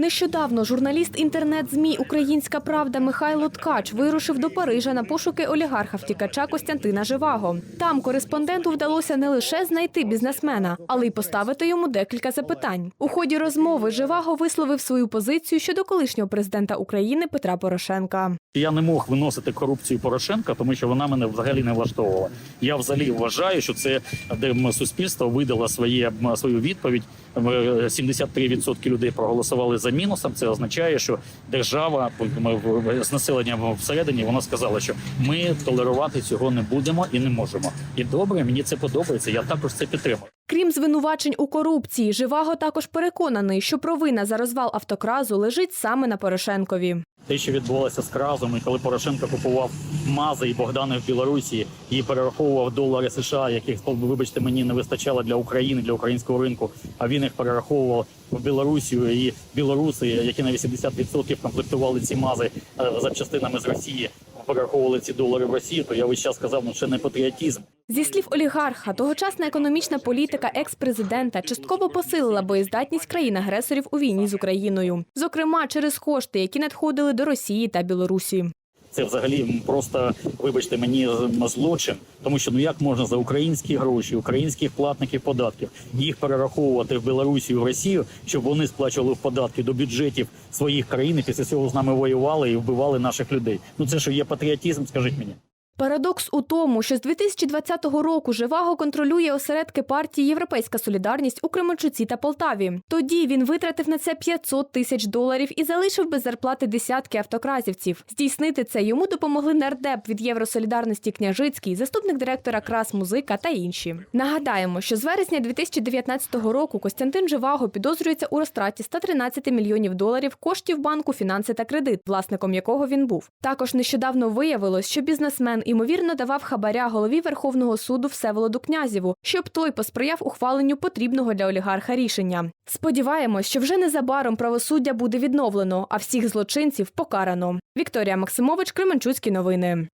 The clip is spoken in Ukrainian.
Нещодавно журналіст інтернет-змі Українська Правда Михайло Ткач вирушив до Парижа на пошуки олігарха втікача Костянтина Живаго. Там кореспонденту вдалося не лише знайти бізнесмена, але й поставити йому декілька запитань. У ході розмови Живаго висловив свою позицію щодо колишнього президента України Петра Порошенка. Я не мог виносити корупцію Порошенка, тому що вона мене взагалі не влаштовувала. Я взагалі вважаю, що це де суспільство видало своє свою відповідь. М, 73% людей проголосували за мінусом. Це означає, що держава ми з населенням всередині вона сказала, що ми толерувати цього не будемо і не можемо. І добре, мені це подобається. Я також це підтримую. Крім звинувачень у корупції, Живаго також переконаний, що провина за розвал автокразу лежить саме на Порошенкові. Те, що відбувалося з Кразом, і коли Порошенко купував мази і Богдани в Білорусі і перераховував долари США, яких вибачте мені не вистачало для України, для українського ринку. А він їх перераховував в Білорусію і білоруси, які на 80% комплектували ці мази е, запчастинами з Росії, перераховували ці долари в Росію. То я весь час сказав, ну це не патріотизм. Зі слів олігарха, тогочасна економічна політика екс-президента частково посилила боєздатність країн-агресорів у війні з Україною, зокрема через кошти, які надходили до Росії та Білорусі. Це взагалі просто, вибачте, мені злочин, тому що ну як можна за українські гроші, українських платників податків їх перераховувати в Білорусі в Росію, щоб вони сплачували в податки до бюджетів своїх країн і після цього з нами воювали і вбивали наших людей. Ну це що є патріотизм, скажіть мені. Парадокс у тому, що з 2020 року Живаго контролює осередки партії Європейська Солідарність у Кременчуці та Полтаві. Тоді він витратив на це 500 тисяч доларів і залишив без зарплати десятки автокразівців. Здійснити це йому допомогли нардеп від Євросолідарності Княжицький, заступник директора Крас Музика та інші. Нагадаємо, що з вересня 2019 року Костянтин Живаго підозрюється у розтраті 113 мільйонів доларів коштів банку фінанси та кредит, власником якого він був. Також нещодавно виявилось, що бізнесмен ймовірно давав хабаря голові Верховного суду Всеволоду Князєву, щоб той посприяв ухваленню потрібного для олігарха рішення. Сподіваємось, що вже незабаром правосуддя буде відновлено, а всіх злочинців покарано. Вікторія Максимович, Кременчуцькі новини.